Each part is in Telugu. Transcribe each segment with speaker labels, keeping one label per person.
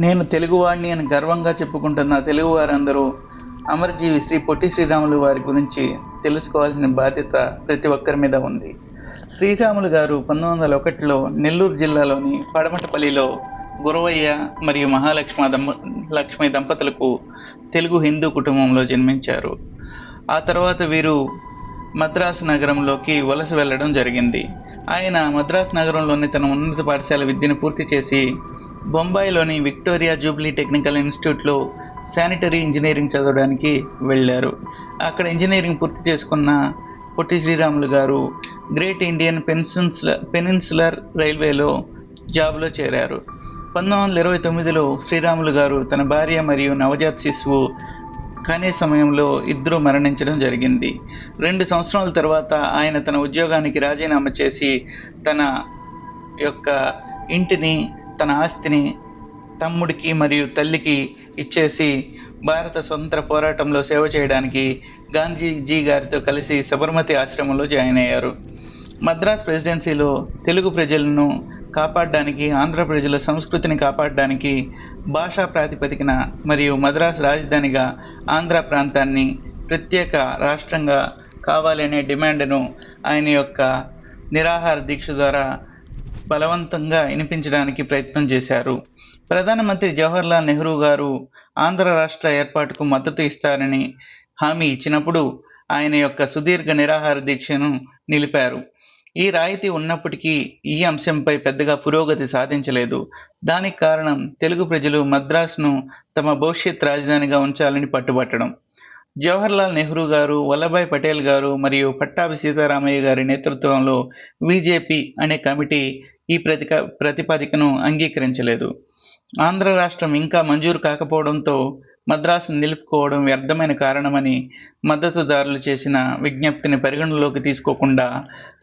Speaker 1: నేను తెలుగువాడిని అని గర్వంగా చెప్పుకుంటున్న తెలుగువారందరూ అమరజీవి శ్రీ పొట్టి శ్రీరాములు వారి గురించి తెలుసుకోవాల్సిన బాధ్యత ప్రతి ఒక్కరి మీద ఉంది. శ్రీరాములు గారు పంతొమ్మిది వందల ఒకటిలో నెల్లూరు జిల్లాలోని పడమటపల్లిలో గురవయ్య మరియు మహాలక్ష్మ దంప లక్ష్మి దంపతులకు తెలుగు హిందూ కుటుంబంలో జన్మించారు. ఆ తర్వాత వీరు మద్రాసు నగరంలోకి వలస వెళ్ళడం జరిగింది. ఆయన మద్రాసు నగరంలోని తన ఉన్నత పాఠశాల విద్యను పూర్తి చేసి బొంబాయిలోని విక్టోరియా జూబ్లీ టెక్నికల్ ఇన్స్టిట్యూట్లో శానిటరీ ఇంజనీరింగ్ చదవడానికి వెళ్ళారు. అక్కడ ఇంజనీరింగ్ పూర్తి చేసుకున్న పొట్టి శ్రీరాములు గారు గ్రేట్ ఇండియన్ పెన్సిన్స్ల పెనిన్సులర్ రైల్వేలో జాబ్లో చేరారు. పంతొమ్మిది వందల ఇరవై తొమ్మిదిలో శ్రీరాములు గారు తన భార్య మరియు నవజాత శిశువు కనే సమయంలో ఇద్దరు మరణించడం జరిగింది. రెండు సంవత్సరాల తర్వాత ఆయన తన ఉద్యోగానికి రాజీనామా చేసి తన యొక్క ఇంటిని తన ఆస్తిని తమ్ముడికి మరియు తల్లికి ఇచ్చేసి భారత స్వతంత్ర పోరాటంలో సేవ చేయడానికి గాంధీజీ గారితో కలిసి సబర్మతి ఆశ్రమంలో జాయిన్ అయ్యారు. మద్రాస్ ప్రెసిడెన్సీలో తెలుగు ప్రజలను కాపాడడానికి ఆంధ్ర ప్రజల సంస్కృతిని కాపాడడానికి భాషా ప్రాతిపదికన మరియు మద్రాసు రాజధానిగా ఆంధ్ర ప్రాంతాన్ని ప్రత్యేక రాష్ట్రంగా కావాలనే డిమాండ్ను ఆయన యొక్క నిరాహార దీక్ష ద్వారా బలవంతంగా వినిపించడానికి ప్రయత్నం చేశారు. ప్రధానమంత్రి జవహర్లాల్ నెహ్రూ గారు ఆంధ్ర రాష్ట్ర ఏర్పాటుకు మద్దతు ఇస్తారని హామీ ఇచ్చినప్పుడు ఆయన యొక్క సుదీర్ఘ నిరాహార దీక్షను నిలిపారు. ఈ రాయితీ ఉన్నప్పటికీ ఈ అంశంపై పెద్దగా పురోగతి సాధించలేదు. దానికి కారణం తెలుగు ప్రజలు మద్రాసును తమ భవిష్యత్ రాజధానిగా ఉంచాలని పట్టుబట్టడం. జవహర్లాల్ నెహ్రూ గారు వల్లభాయ్ పటేల్ గారు మరియు పట్టాభి సీతారామయ్య గారి నేతృత్వంలో బీజేపీ అనే కమిటీ ఈ ప్రతిక ప్రతిపాదికను అంగీకరించలేదు. ఆంధ్ర రాష్ట్రం ఇంకా మంజూరు కాకపోవడంతో మద్రాసును నిలుపుకోవడం వ్యర్థమైన కారణమని మద్దతుదారులు చేసిన విజ్ఞప్తిని పరిగణలోకి తీసుకోకుండా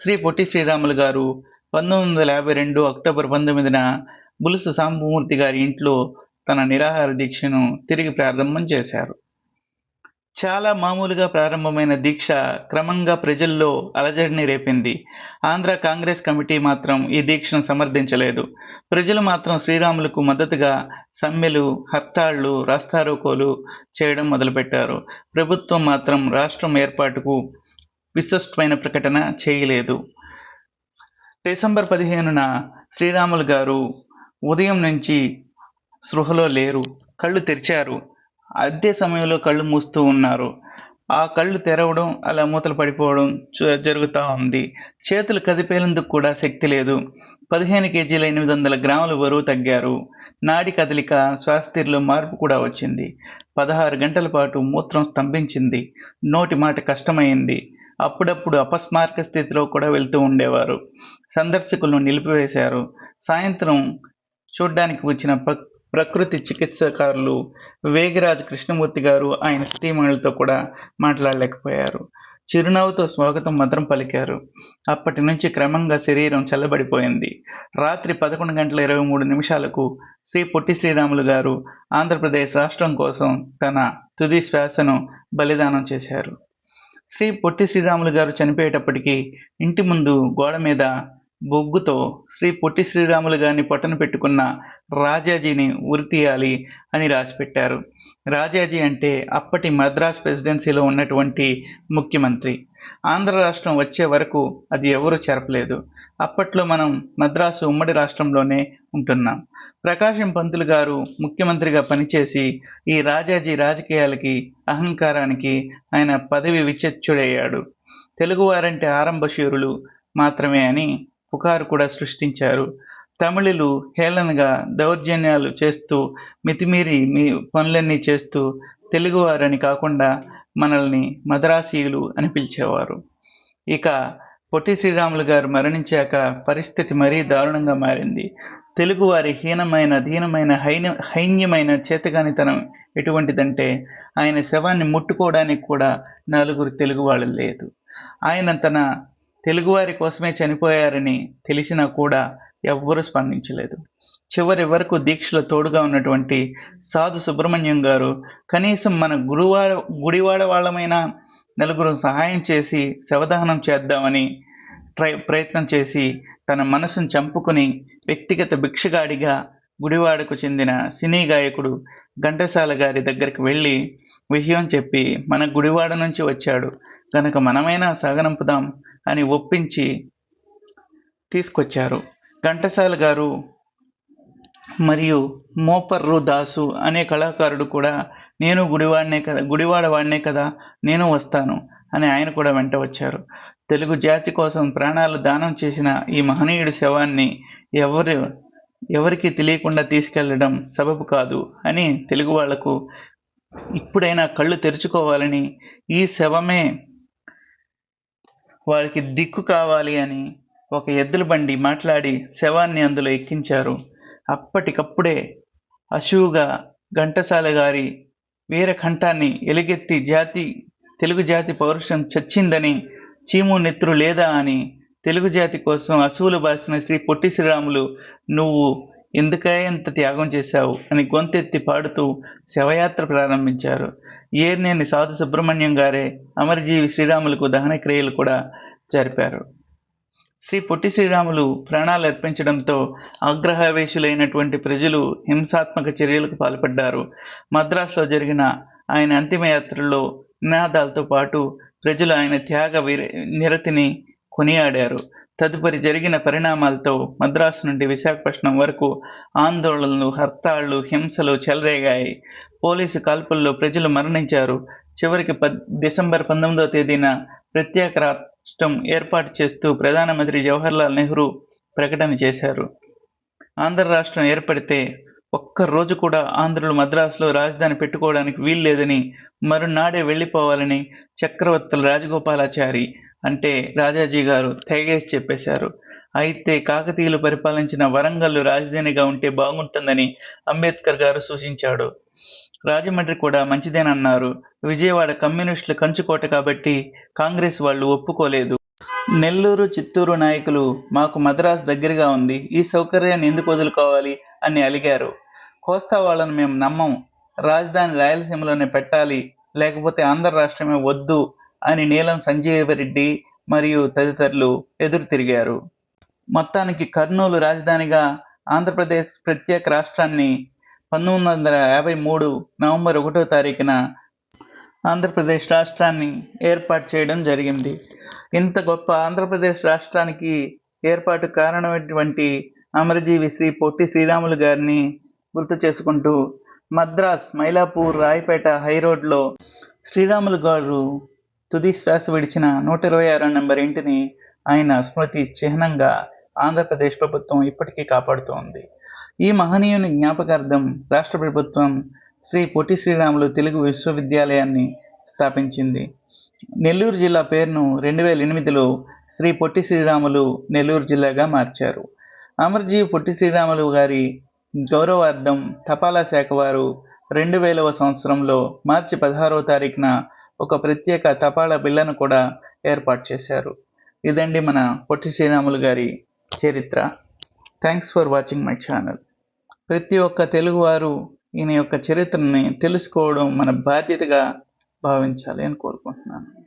Speaker 1: శ్రీ పొట్టి శ్రీరాములు గారు పంతొమ్మిది వందల యాభై రెండు అక్టోబర్ పంతొమ్మిదిన బులుసు సాంబమూర్తి గారి ఇంట్లో తన నిరాహార దీక్షను తిరిగి ప్రారంభం చేశారు. చాలా మామూలుగా ప్రారంభమైన దీక్ష క్రమంగా ప్రజల్లో అలజడిని రేపింది. ఆంధ్ర కాంగ్రెస్ కమిటీ మాత్రం ఈ దీక్షను సమర్థించలేదు. ప్రజలు మాత్రం శ్రీరాములకు మద్దతుగా సమ్మెలు హర్తాళ్ళు రాస్తారోకోలు చేయడం మొదలుపెట్టారు. ప్రభుత్వం మాత్రం రాష్ట్రం ఏర్పాటుకు విశ్వస్తమైన ప్రకటన చేయలేదు. డిసెంబర్ పదిహేనున శ్రీరాములు గారు ఉదయం నుంచి స్పృహలో లేరు. కళ్ళు తెరిచారు. అదే సమయంలో కళ్ళు మూస్తూ ఉన్నారు. ఆ కళ్ళు తెరవడం అలా మూతలు పడిపోవడం జరుగుతూ ఉంది. చేతులు కదిపేందుకు కూడా శక్తి లేదు. పదిహేను కేజీల ఎనిమిది వందల గ్రాముల బరువు తగ్గారు. నాడి కదలిక శ్వాసతీరులో మార్పు కూడా వచ్చింది. పదహారు గంటల పాటు మూత్రం స్తంభించింది. నోటి మాట కష్టమైంది. అప్పుడప్పుడు అపస్మారక స్థితిలో కూడా వెళ్తూ ఉండేవారు. సందర్శకులను నిలిపివేశారు. సాయంత్రం చూడ్డానికి వచ్చిన ప- ప్రకృతి చికిత్సకారులు వేగిరాజు కృష్ణమూర్తి గారు ఆయన సతీమణులతో కూడా మాట్లాడలేకపోయారు. చిరునవ్వుతో స్వాగతం మాత్రం పలికారు. అప్పటి నుంచి క్రమంగా శరీరం చల్లబడిపోయింది. రాత్రి పదకొండు గంటల ఇరవై మూడు నిమిషాలకు శ్రీ పొట్టి శ్రీరాములు గారు ఆంధ్రప్రదేశ్ రాష్ట్రం కోసం తన తుది శ్వాసను బలిదానం చేశారు. శ్రీ పొట్టి శ్రీరాములు గారు చనిపోయేటప్పటికీ ఇంటి ముందు గోడ మీద బొగ్గుతో శ్రీ పొట్టి శ్రీరాములు గారిని పొట్టన పెట్టుకున్న రాజాజీని ఉరి తీయాలి అని రాసిపెట్టారు. రాజాజీ అంటే అప్పటి మద్రాస్ ప్రెసిడెన్సీలో ఉన్నటువంటి ముఖ్యమంత్రి. ఆంధ్ర రాష్ట్రం వచ్చే వరకు అది ఎవరూ చెరపలేదు. అప్పట్లో మనం మద్రాసు ఉమ్మడి రాష్ట్రంలోనే ఉంటున్నాం. ప్రకాశం పంతులు గారు ముఖ్యమంత్రిగా పనిచేసి ఈ రాజాజీ రాజకీయాలకి అహంకారానికి ఆయన పదవి విచక్షుడయ్యాడు తెలుగువారంటే ఆరంభశూరులు మాత్రమే అని పుకారు కూడా సృష్టించారు. తమిళులు హేళనగా దౌర్జన్యాలు చేస్తూ మితిమీరి మీ పనులన్నీ చేస్తూ తెలుగువారని కాకుండా మనల్ని మద్రాసీయులు అని పిలిచేవారు. ఇక పొట్టి శ్రీరాములు గారు మరణించాక పరిస్థితి మరీ దారుణంగా మారింది. తెలుగువారి హీనమైన దీనమైన హైన హైన్యమైన చేతగానితనం ఎటువంటిదంటే ఆయన శవాన్ని ముట్టుకోవడానికి కూడా నలుగురు తెలుగు వాళ్ళు లేదు. ఆయన తన తెలుగువారి కోసమే చనిపోయారని తెలిసినా కూడా ఎవ్వరూ స్పందించలేదు. చివరి వరకు దీక్షలో తోడుగా ఉన్నటువంటి సాధు సుబ్రహ్మణ్యం గారు కనీసం మన గురువార గుడివాడ వాళ్ళమైన నలుగురు సహాయం చేసి శవదహనం చేద్దామని ట్రై ప్రయత్నం చేసి తన మనసును చంపుకుని వ్యక్తిగత భిక్షగాడిగా గుడివాడకు చెందిన సినీ గాయకుడు ఘంటసాల గారి దగ్గరికి వెళ్ళి విషయం చెప్పి మన గుడివాడ నుంచి వచ్చాడు. కనుక మనమైనా సాగనంపుదాం అని ఒప్పించి తీసుకొచ్చారు. ఘంటసాల గారు మరియు మోపర్రు దాసు అనే కళాకారుడు కూడా నేను గుడివాడనే కదా గుడివాడవాడినే కదా నేను వస్తాను అని ఆయన కూడా వెంట వచ్చారు. తెలుగు జాతి కోసం ప్రాణాలు దానం చేసిన ఈ మహనీయుడి శవాన్ని ఎవరు ఎవరికి తెలియకుండా తీసుకెళ్ళడం సబబు కాదు అని తెలుగు వాళ్ళకు ఇప్పుడైనా కళ్ళు తెరుచుకోవాలని ఈ శవమే వారికి దిక్కు కావాలి అని ఒక ఎద్దుల బండి మాట్లాడి శవాన్ని అందులో ఎక్కించారు. అప్పటికప్పుడే అశువుగా ఘంటసాల గారి వీరకంఠాన్ని ఎలుగెత్తి జాతి తెలుగు జాతి పౌరుషం చచ్చిందని చీము నెత్రు లేదా అని తెలుగు జాతి కోసం అశువులు బాసిన శ్రీ పొట్టి శ్రీరాములు నువ్వు ఎందుకే ఇంత త్యాగం చేశావు? అని గొంతెత్తి పాడుతూ శవయాత్ర ప్రారంభించారు. ఏర్నేని సాధు సుబ్రహ్మణ్యం గారే అమరజీవి శ్రీరాములకు దహన క్రియలు కూడా జరిపారు. శ్రీ పొట్టి శ్రీరాములు ప్రాణాలు అర్పించడంతో ఆగ్రహావేశులైనటువంటి ప్రజలు హింసాత్మక చర్యలకు పాల్పడ్డారు. మద్రాసులో జరిగిన ఆయన అంతిమయాత్రలో నినాదాలతో పాటు ప్రజలు ఆయన త్యాగ వీర నిరతిని కొనియాడారు. తదుపరి జరిగిన పరిణామాలతో మద్రాసు నుండి విశాఖపట్నం వరకు ఆందోళనలు హర్తాళ్ళు హింసలు చెలరేగాయి. పోలీసు కాల్పుల్లో ప్రజలు మరణించారు. చివరికి పద్ డిసెంబర్ పంతొమ్మిదవ తేదీన ప్రత్యేక రాష్ట్రం ఏర్పాటు చేస్తూ ప్రధానమంత్రి జవహర్లాల్ నెహ్రూ ప్రకటన చేశారు. ఆంధ్ర రాష్ట్రం ఏర్పడితే ఒక్క రోజు కూడా ఆంధ్రులు మద్రాసులో రాజధాని పెట్టుకోవడానికి వీల్లేదని మరునాడే వెళ్ళిపోవాలని చక్రవర్తుల రాజగోపాలాచారి అంటే రాజాజీ గారు తెగేసి చెప్పేశారు. అయితే కాకతీయులు పరిపాలించిన వరంగల్ రాజధానిగా ఉంటే బాగుంటుందని అంబేద్కర్ గారు సూచించాడు. రాజమండ్రి కూడా మంచిదేనన్నారు. విజయవాడ కమ్యూనిస్టుల కంచుకోట కాబట్టి కాంగ్రెస్ వాళ్ళు ఒప్పుకోలేదు. నెల్లూరు చిత్తూరు నాయకులు మాకు మద్రాసు దగ్గరగా ఉంది. ఈ సౌకర్యాన్ని ఎందుకు వదులుకోవాలి? అని అలిగారు. కోస్తా వాళ్ళను మేము నమ్మం. రాజధాని రాయలసీమలోనే పెట్టాలి. లేకపోతే ఆంధ్ర రాష్ట్రమే వద్దు. అని నీలం సంజీవరెడ్డి మరియు తదితరులు ఎదురు తిరిగారు. మొత్తానికి కర్నూలు రాజధానిగా ఆంధ్రప్రదేశ్ ప్రత్యేక రాష్ట్రాన్ని పంతొమ్మిది వందల యాభై మూడు నవంబర్ ఒకటో తారీఖున ఆంధ్రప్రదేశ్ రాష్ట్రాన్ని ఏర్పాటు చేయడం జరిగింది. ఇంత గొప్ప ఆంధ్రప్రదేశ్ రాష్ట్రానికి ఏర్పాటు కారణమైనటువంటి అమరజీవి శ్రీ పొట్టి శ్రీరాములు గారిని గుర్తు చేసుకుంటూ మద్రాస్ మైలాపూర్ రాయపేట హైరోడ్లో శ్రీరాములు గారు తుది శ్వాస విడిచిన నూట ఇరవై ఆరో నెంబర్ ఇంటిని ఆయన స్మృతి చిహ్నంగా ఆంధ్రప్రదేశ్ ప్రభుత్వం ఇప్పటికీ కాపాడుతోంది. ఈ మహనీయుని జ్ఞాపకార్థం రాష్ట్ర ప్రభుత్వం శ్రీ పొట్టి శ్రీరాములు తెలుగు విశ్వవిద్యాలయాన్ని స్థాపించింది. నెల్లూరు జిల్లా పేరును రెండు వేల ఎనిమిదిలో శ్రీ పొట్టి శ్రీరాములు నెల్లూరు జిల్లాగా మార్చారు. అమర్జీవి పొట్టి శ్రీరాములు గారి గౌరవార్థం తపాలా శాఖ వారు రెండు వేలవ సంవత్సరంలో మార్చి పదహారవ తారీఖున ఒక ప్రత్యేక తపాలా బిల్లను కూడా ఏర్పాటు చేశారు. ఇదండి మన పొట్టి శ్రీరాములు గారి చరిత్ర. Thanks for watching my channel ప్రతి ఒక్క తెలుగువారు ఈయన యొక్క చరిత్రని తెలుసుకోవడం మన బాధ్యతగా భావించాలి అని కోరుకుంటున్నాను.